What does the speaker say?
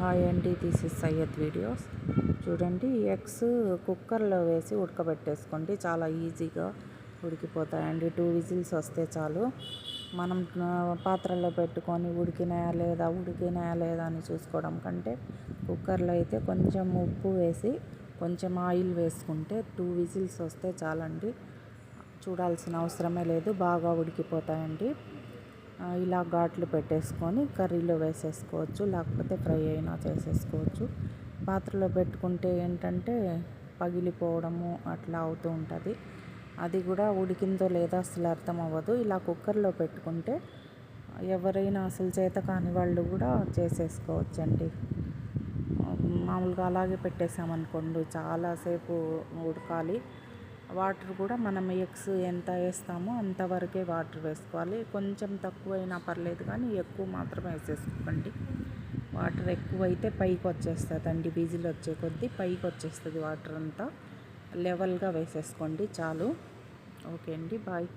Hi అండి this is Syed videos. చూడండి eggs కుక్కర్లో వేసి ఉడకబెట్టేసుకోండి. చాలా ఈజీగా ఉడికిపోతాయండి. టూ విజిల్స్ వస్తే చాలు. మనం పాత్రలో పెట్టుకొని ఉడికినాయా లేదా ఉడికినాయా లేదా అని చూసుకోవడం కంటే కుక్కర్లో అయితే కొంచెం ఉప్పు వేసి కొంచెం ఆయిల్ వేసుకుంటే టూ విజిల్స్ వస్తే చాలండి. చూడాల్సిన అవసరమే లేదు బాగా ఉడికిపోతాయండి. ఇలా ఘాట్లు పెట్టేసుకొని కర్రీలో వేసేసుకోవచ్చు లేకపోతే ఫ్రై అయినా చేసేసుకోవచ్చు. పాత్రలో పెట్టుకుంటే ఏంటంటే పగిలిపోవడము అట్లా అవుతూ ఉంటుంది. అది కూడా ఉడికిందో లేదో అసలు అర్థం అవ్వదు. ఇలా కుక్కర్లో పెట్టుకుంటే ఎవరైనా అసలు చేత కాని వాళ్ళు కూడా చేసేసుకోవచ్చండి. మామూలుగా అలాగే పెట్టేసామనుకోండి చాలాసేపు ఉడకాలి. వాటర్ కూడా మనం ఎగ్స్ ఎంత వేస్తామో అంతవరకే వాటర్ వేసుకోవాలి. కొంచెం తక్కువైనా పర్లేదు కానీ ఎక్కువ మాత్రం వేసేసుకోకండి వాటర్ ఎక్కువైతే పైకి వచ్చేస్తుందండి విజిల్ వచ్చే కొద్దీ పైకి వచ్చేస్తుంది వాటర్ అంతా. లెవెల్గా వేసేసుకోండి చాలు. ఓకే అండి బాయ్.